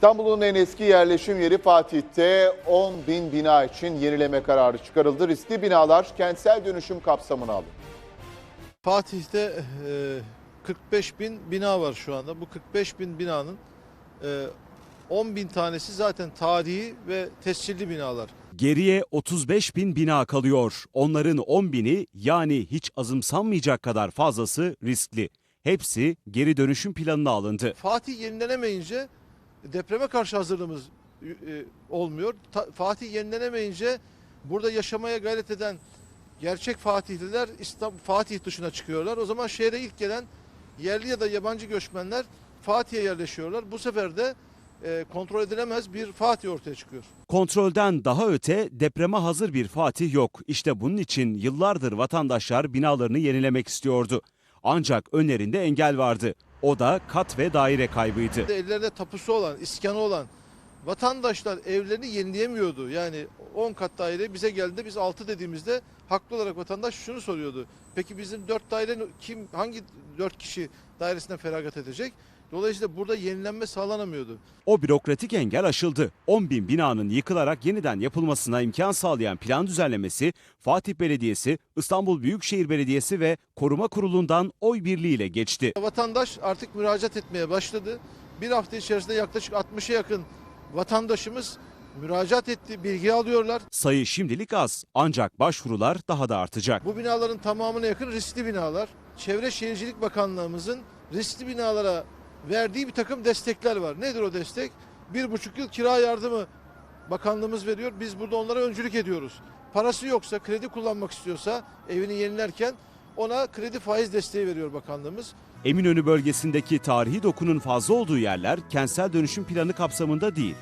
İstanbul'un en eski yerleşim yeri Fatih'te 10 bin bina için yenileme kararı çıkarıldı. Riskli binalar kentsel dönüşüm kapsamına alındı. Fatih'te e, 45 bin bina var şu anda. Bu 45 bin binanın e, 10 bin tanesi zaten tarihi ve tescilli binalar. Geriye 35 bin bina kalıyor. Onların 10 bini yani hiç azımsanmayacak kadar fazlası riskli. Hepsi geri dönüşüm planına alındı. Fatih yenilenemeyince depreme karşı hazırlığımız e, olmuyor. Ta- Fatih yenilenemeyince burada yaşamaya gayret eden gerçek Fatihliler İstanbul, Fatih dışına çıkıyorlar. O zaman şehre ilk gelen yerli ya da yabancı göçmenler Fatih'e yerleşiyorlar. Bu sefer de e, kontrol edilemez bir Fatih ortaya çıkıyor. Kontrolden daha öte depreme hazır bir Fatih yok. İşte bunun için yıllardır vatandaşlar binalarını yenilemek istiyordu. Ancak önlerinde engel vardı. O da kat ve daire kaybıydı. Ellerinde tapusu olan, iskanı olan vatandaşlar evlerini yenileyemiyordu. Yani 10 kat daire bize geldi. Biz 6 dediğimizde haklı olarak vatandaş şunu soruyordu. Peki bizim 4 daire kim hangi 4 kişi dairesinden feragat edecek? Dolayısıyla burada yenilenme sağlanamıyordu. O bürokratik engel aşıldı. 10 bin binanın yıkılarak yeniden yapılmasına imkan sağlayan plan düzenlemesi Fatih Belediyesi, İstanbul Büyükşehir Belediyesi ve Koruma Kurulu'ndan oy birliğiyle geçti. Vatandaş artık müracaat etmeye başladı. Bir hafta içerisinde yaklaşık 60'a yakın vatandaşımız müracaat etti, bilgi alıyorlar. Sayı şimdilik az ancak başvurular daha da artacak. Bu binaların tamamına yakın riskli binalar. Çevre Şehircilik Bakanlığımızın riskli binalara verdiği bir takım destekler var. Nedir o destek? Bir buçuk yıl kira yardımı bakanlığımız veriyor. Biz burada onlara öncülük ediyoruz. Parası yoksa, kredi kullanmak istiyorsa evini yenilerken ona kredi faiz desteği veriyor bakanlığımız. Eminönü bölgesindeki tarihi dokunun fazla olduğu yerler kentsel dönüşüm planı kapsamında değil.